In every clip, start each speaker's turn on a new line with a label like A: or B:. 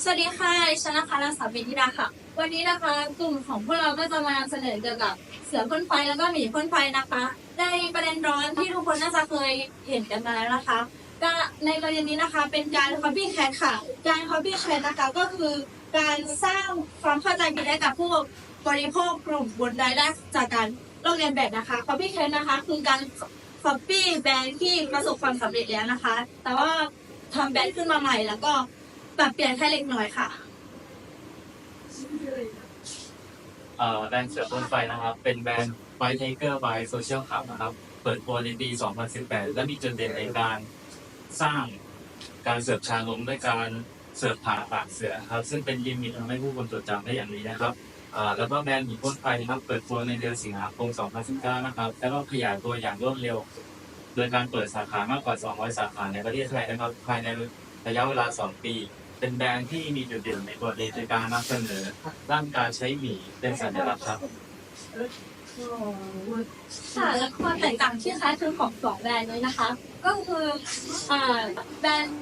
A: สวัสดีค่ะดิฉันนะคะนางสาวเบนธิดาค่ะ วันนี้นะคะกลุ่มของพวกเราก็จะมานำเสนอเกี่ยวกับเสือพ่นไฟแล้วก็หมีพ่นไฟนะคะในประเด็นร้อนที่ทุกคนน่าจะเคยเห็นกันมาแล้วนะคะก็ในประเด็นนี้นะคะ เป็นการ copy cat ค่ะ การ copy cat นะคะก็คือการสร้างความเข้าใจผิดให้กับผู้บริโภคกลุ่มบนรายได้จากการลอกเลียนแบบนะคะ copy cat นะคะ คือการ copy แบรนด์ที่ประสบความสำเร็จแล้วนะคะ แต่ว่าทำแบรนด์ขึ้นมาใหม่แล้วก็ ปรับเปลี่ยนแค่เล็กน้อยค่ะ
B: เอ่อแบรนด์เสือพ่นไฟนะครับ เป็นแบรนด์ไฟเทเกอร์บายโซเชียลขับนะครับ เปิดตัวในปี 2018 และมีจุดเด่นในการสร้างการเสิร์ฟชาลมด้วยการเสิร์ฟผ่าปากเสือครับ ซึ่งเป็นลิมิตทำให้ผู้คนจดจำได้อย่างดีนะครับอ่าแล้วก็แบรนด์หมีพ่นไฟนะครับ เปิดตัวในเดือนสิงหาคม 2019 นะครับ แล้วก็ขยายตัวอย่างรวดเร็ว โดยการเปิดสาขามากกว่า 200 สาขาในประเทศไทยนะครับ ภายในระยะเวลา 2 ปี เป็นแบรนด์ที่มีจุดเด่นในตัวเองในการนำเสนอด้านการใช้หมีเป็นสัญลักษณ์ครับ
A: ค่ะและความแตกต่างที่คล้ายคลึงของสองแบรนด์นี้นะคะ ก็คืออ่าแบรนด์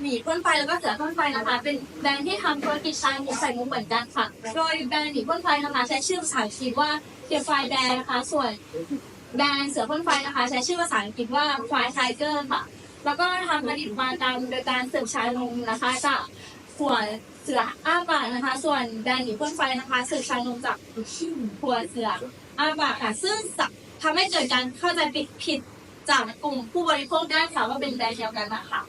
A: หมีพ่นไฟแล้วก็เสือพ่นไฟนะคะ เป็นแบรนด์ที่ทำธุรกิจชายหมุกใส่มุกเหมือนกันค่ะ โดยแบรนด์หมีพ่นไฟนะคะใช้ชื่อภาษาอังกฤษว่าเกียไฟแบรนด์นะคะ ส่วนแบรนด์เสือพ่นไฟนะคะ ใช้ชื่อภาษาอังกฤษว่าไฟไทเกอร์ค่ะ แล้วก็ทำผลิตมาตามโดยการเสิร์ฟชายนมนะคะจาก ขวดเสืออ้าปากนะคะ ส่วนแบรนหมีพ่นไฟนะคะสิร์ฟชายนมจากขวดเสืออ้าบากค่ะ ซึ่งจะทำให้เกิดการเข้าใจผิดผิดจากกลุ่มผู้บริโภคได้ค่ะว่าเป็นแบรนด์เดียวกันนะคะ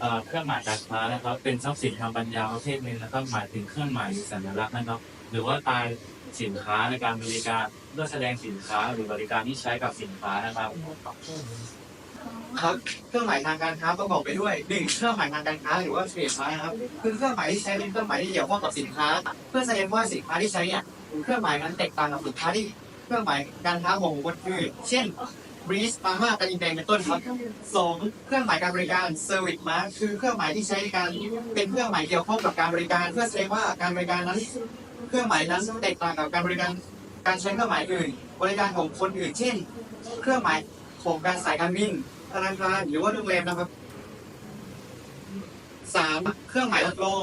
B: เอ่อเครื่องหมายการค้านะครับ เป็นทรัพย์สินทางปัญญาประเภทหนึ่งนะครับหมายถึงเครื่องหมายหรือสัญลักษณ์นะครับ หรือว่าตายสินค้าในการบริการเพื่อแสดงสินค้าหรือบริการที่ใช้กับสินค้านะครับ
C: ครับเครื่องหมายทางการค้าประกอบไปด้วยหนึ่งเครื่องหมายทางการค้าหรือว่าเทรดมาครับคือเครื่องหมายที่ใช้เป็นเครื่องหมายที่เกี่ยวข้องกับสินค้า เพื่อแสดงว่าสินค้าที่ใช้เนี่ยเครื่องหมายนั้นแตกต่างกับสินค้าที่เครื่องหมายการค้าของบุคคลอื่นเช่นบริสปาม่าตาลินแดงเป็นต้นครับสองเครื่องหมายการบริการเซอร์วิสมาคือเครื่องหมายที่ใช้ในการเป็นเครื่องหมายเกี่ยวข้องกับการบริการ เพื่อแสดงว่าการบริการนั้น เครื่องหมายนั้นแตกต่างกับการบริการ การใช้เครื่องหมายอื่น บริการของคนอื่น เช่น เครื่องหมาย ของการสายการบินธนาคารหรือว่าโรงแรมนะครับสามเครื่องหมายรับรอง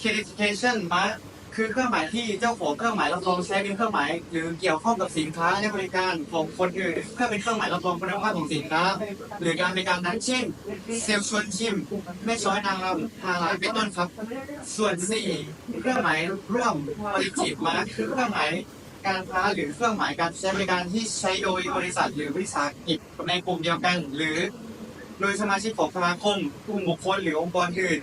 C: certification mark คือเครื่องหมายที่เจ้าของเครื่องหมายรับรองใช้เป็นเครื่องหมาย หรือเกี่ยวข้องกับสินค้าและบริการของคนอื่นเพื่อเป็นเครื่องหมายรับรองคุณภาพของสินค้า หรือการบริการนั้นเช่นเซลชวนชิมแม่ช้อยนางรำฮาลาลเป็นต้นครับ ส่วนสี่เครื่องหมายร่วมบริจิตมาคือเครื่องหมาย การค้าหรือเครื่องหมายการใช้บริการที่ใช้โดยบริษัทหรือวิสาหกิจในกลุ่มเดียวกัน หรือ โดยสมาชิกของสมาคมกลุ่มบุคคลหรือองค์กรอื่น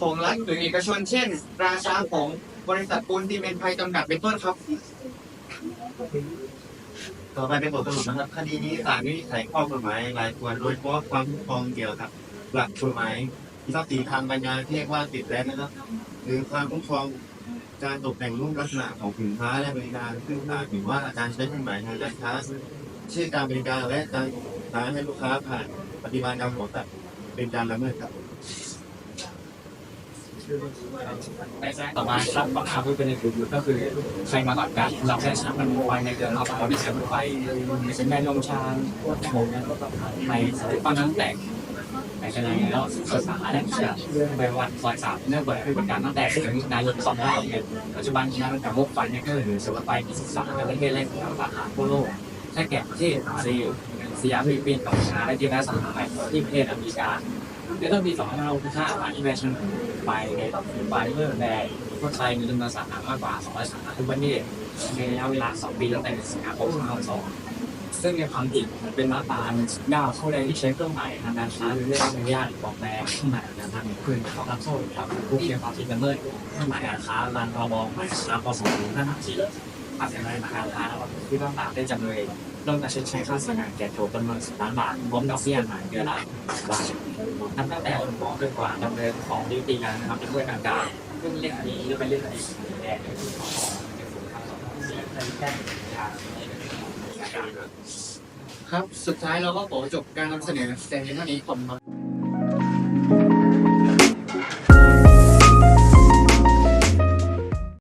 C: ของรัฐหรือเอกชน เช่น ราชาของบริษัทปูนซีเมนต์ไทยจำกัดเป็นต้นครับ
D: ต่อไปเป็นบทสรุปนะครับ คดีนี้ศาลวินิจฉัยข้อกฎหมายหลายส่วนโดยเฉพาะความคุ้มครองเกี่ยวกับหลักกฎหมายทรัพย์สินทางปัญญาที่เรียกว่าติดแรนนะครับ หรือความคุ้มครอง การตกแต่งรูปลักษณะของสินค้าและบริการซึ่งอาจถือว่าการใช้เครื่องหมายทางการค้าเช่นการบริการและการค้าให้ลูกค้าผ่านปฏิบัติการของสัตว์เป็นการละเมิดครับ
E: ต่อมาครับบังคับเป็นในกลุ่มก็คือใครมาก่อนกันเราแค่ชักมันไฟในเดือนเราเราไม่ใช้ไฟเป็นแม่นมชาโมงในตอนนั้นแตก ในะนี้แล้วเกิดสาขาแรกจะไปวันซอยสามเนื่องเปิดให้บริการตั้งแต่ถึงนายกสองห้าเนี่ยปัจจุบันงานการพวกไฟเนี่ยก็คือสวัสดิ์ไฟมีศึกษาเป็นประเทศแรกของสาขาทั่วโลกแค่แก่ประเทศบราซิลสยามฟิลิปปินส์กัมพูชาและที่แรกสาขาใหม่ที่ประเทศอเมริกาในต้นปี2565ผ่านที่แมชชั่นไปในไปเมื่อแบร์คนไทยมีจำนวนสาขามากกว่า200สาขาทุกประเทศในระยะเวลา 2 ปีตั้งแต่สิงหาคม2562 ซึ่งในความผิดเป็นมาตรา9เข้าแรงที่ใช้เครื่องหมายทางการค้าหรือเรื่องอนุญาตบอกแปลงเครื่องหมายการทางพื้นเขารับโทษครับผู้เกี่ยวกับผิดละเมิดเครื่องหมายการค้ารันพบหมายค้าปสองห้าสี่อาจจะไม่มาการค้าที่ต้องตามได้จำเลยต้องการชดใช้ค่าเสียหายแก่โจทย์จำนวน10ล้านบาทรวมดอกเบี้ยหมายเดือนละบาทนับตั้งแต่หมอจนกว่าดำเนินของยุติการนะครับด้วยการการเรื่องเรื่องนี้จะเป็นเรื่องที่แดงที่ของจะสูงครับสีในแค่ทาง
C: ครับ สุดท้ายเราก็ขอจบการนำเสนอแต่เพียงเท่านี้ผมครับ